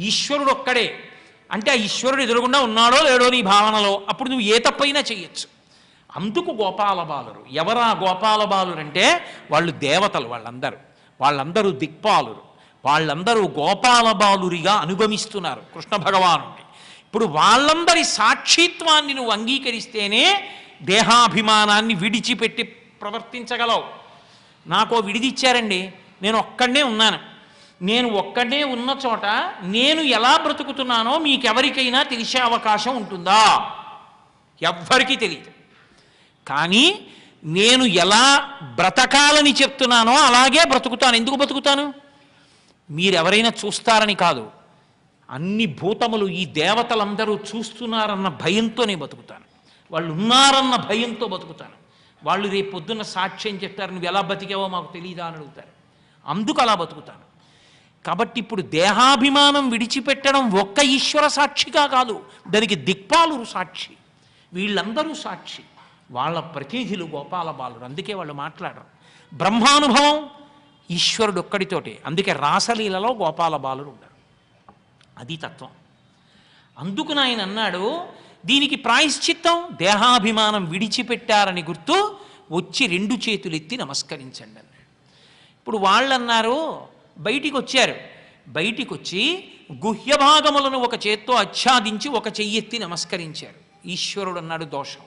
ఈశ్వరుడు ఒక్కడే అంటే ఆ ఈశ్వరుడు ఎదురుగుండా ఉన్నాడో లేడో నీ భావనలో అప్పుడు నువ్వు ఏ తప్పైనా చేయొచ్చు. అందుకు గోపాల బాలురు ఎవరా గోపాల బాలురు అంటే వాళ్ళు దేవతలు వాళ్ళందరూ. వాళ్ళందరూ దిక్పాలురు. వాళ్ళందరూ గోపాల బాలురిగా అనుగమిస్తున్నారు కృష్ణ భగవానుడి ఇప్పుడు వాళ్ళందరి సాక్షిత్వాన్ని నువ్వు అంగీకరిస్తేనే దేహాభిమానాన్ని విడిచిపెట్టి ప్రవర్తించగలవు. నాకో విడిదిచ్చారండి నేను ఒక్కడనే ఉన్నాను. నేను ఒక్కడే ఉన్న చోట నేను ఎలా బ్రతుకుతున్నానో మీకెవరికైనా తెలిసే అవకాశం ఉంటుందా? ఎవ్వరికీ తెలియదు. కానీ నేను ఎలా బ్రతకాలని చెప్తున్నానో అలాగే బ్రతుకుతాను. ఎందుకు బ్రతుకుతాను? మీరెవరైనా చూస్తారని కాదు. అన్ని భూతములు ఈ దేవతలందరూ చూస్తున్నారన్న భయంతోనే బతుకుతాను. వాళ్ళు ఉన్నారన్న భయంతో బతుకుతాను. వాళ్ళు రేపు పొద్దున్న సాక్ష్యం చెప్తారు నువ్వు ఎలా బతికావో మాకు తెలియదా అని అడుగుతారు. అందుకు అలా బతుకుతాను. కాబట్టి ఇప్పుడు దేహాభిమానం విడిచిపెట్టడం ఒక్క ఈశ్వర సాక్షిగా కాదు దానికి దిక్పాలురు సాక్షి వీళ్ళందరూ సాక్షి వాళ్ళ ప్రతినిధులు గోపాల బాలురు అందుకే వాళ్ళు మాట్లాడరు. బ్రహ్మానుభవం ఈశ్వరుడు ఒక్కడితోటే అందుకే రాసలీలలో గోపాల బాలురు ఉన్నారు అది తత్వం. అందుకు ఆయన అన్నాడు దీనికి ప్రాయశ్చిత్తం దేహాభిమానం విడిచిపెట్టారని గుర్తు వచ్చి రెండు చేతులెత్తి నమస్కరించండి అన్నాడు. ఇప్పుడు వాళ్ళు అన్నారు బయటికి వచ్చారు బయటికి వచ్చి గుహ్య భాగములను ఒక చేత్తో ఆచ్ఛాదించి ఒక చెయ్యెత్తి నమస్కరించారు. ఈశ్వరుడు అన్నాడు దోషం.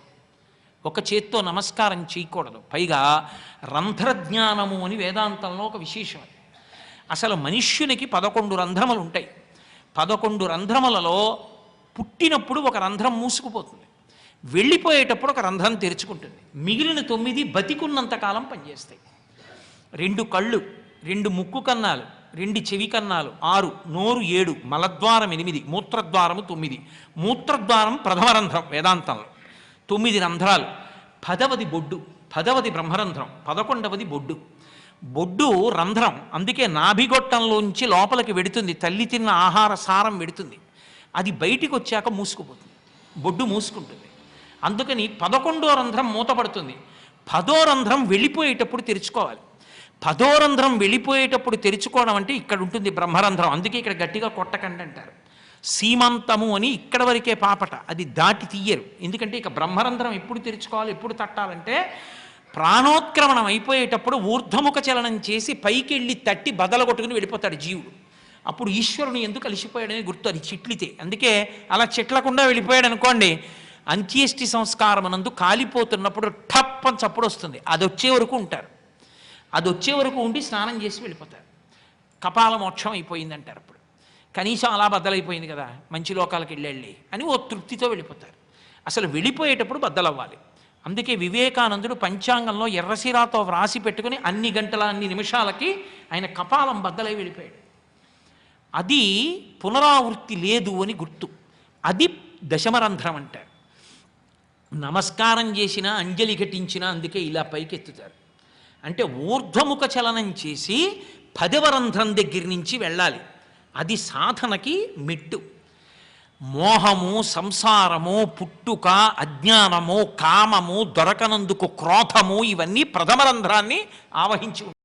ఒక చేత్తో నమస్కారం చేయకూడదు. పైగా రంధ్రజ్ఞానము అని వేదాంతంలో ఒక విశేషం అసలు మనుష్యునికి పదకొండు రంధ్రములు ఉంటాయి పదకొండు రంధ్రములలో పుట్టినప్పుడు ఒక రంధ్రం మూసుకుపోతుంది. వెళ్ళిపోయేటప్పుడు ఒక రంధ్రం తెరుచుకుంటుంది. మిగిలిన తొమ్మిది బతికున్నంతకాలం పనిచేస్తాయి. రెండు కళ్ళు రెండు ముక్కు కన్నాలు రెండు చెవి కన్నాలు ఆరు నోరు ఏడు మలద్వారం ఎనిమిది మూత్రద్వారము తొమ్మిది. మూత్రద్వారం ప్రథమ రంధ్రం వేదాంతంలో. తొమ్మిది రంధ్రాలు. పదవది బొడ్డు పదవది బ్రహ్మరంధ్రం పదకొండవది బొడ్డు. బొడ్డు రంధ్రం అందుకే నాభిగొట్టంలోంచి లోపలికి వెడుతుంది తల్లి తిన్న ఆహార సారం వెడుతుంది. అది బయటికి వచ్చాక మూసుకుపోతుంది. బొడ్డు మూసుకుంటుంది. అందుకని పదకొండో రంధ్రం మూతపడుతుంది. పదో రంధ్రం వెళ్ళిపోయేటప్పుడు తెరుచుకోవాలి. పదో రంధ్రం వెళ్ళిపోయేటప్పుడు తెరుచుకోవడం అంటే ఇక్కడ ఉంటుంది బ్రహ్మరంధ్రం. అందుకే ఇక్కడ గట్టిగా కొట్టకండి అంటారు. సీమంతము అని ఇక్కడ వరకే పాపట. అది దాటి తీయరు. ఎందుకంటే ఇక బ్రహ్మరంధ్రం ఎప్పుడు తెరుచుకోవాలి ఎప్పుడు తట్టాలంటే ప్రాణోత్క్రమణం అయిపోయేటప్పుడు ఊర్ధముఖ చలనం చేసి పైకి వెళ్ళి తట్టి బదలగొట్టుకుని వెళ్ళిపోతాడు జీవుడు. అప్పుడు ఈశ్వరుని ఎందుకు కలిసిపోయాడని గుర్తు. అది చిట్లితే. అందుకే అలా చెట్లకుండా వెళ్ళిపోయాడు అనుకోండి అంత్యేష్టి సంస్కారం నందు కాలిపోతున్నప్పుడు టప్ అని చప్పుడు వస్తుంది. అది వచ్చే వరకు ఉంటారు. అది వచ్చే వరకు ఉండి స్నానం చేసి వెళ్ళిపోతారు. కపాల మోక్షం అయిపోయింది అంటారు అప్పుడు. కనీసం అలా బద్దలైపోయింది కదా మంచి లోకాలకు వెళ్ళి అని ఓ తృప్తితో వెళ్ళిపోతారు. అసలు వెళ్ళిపోయేటప్పుడు బద్దలవ్వాలి. అందుకే వివేకానందుడు పంచాంగంలో ఎర్రసిరాతో వ్రాసి పెట్టుకుని అన్ని గంటల అన్ని నిమిషాలకి ఆయన కపాలం బద్దలై వెళ్ళిపోయాడు. అది పునరావృత్తి లేదు అని గుర్తు. అది దశమరంధ్రం అంటారు. నమస్కారం చేసినా అంజలి ఘటించినా అందుకే ఇలా పైకెత్తుతారు. అంటే ఊర్ధ్వముఖ చలనం చేసి పదవ రంధ్రం దగ్గర నుంచి వెళ్ళాలి. అది సాధనకి మెట్టు. మోహము సంసారము పుట్టుక అజ్ఞానము కామము దొరకనందుకు క్రోధము ఇవన్నీ ప్రథమ రంధ్రాన్ని ఆవహించి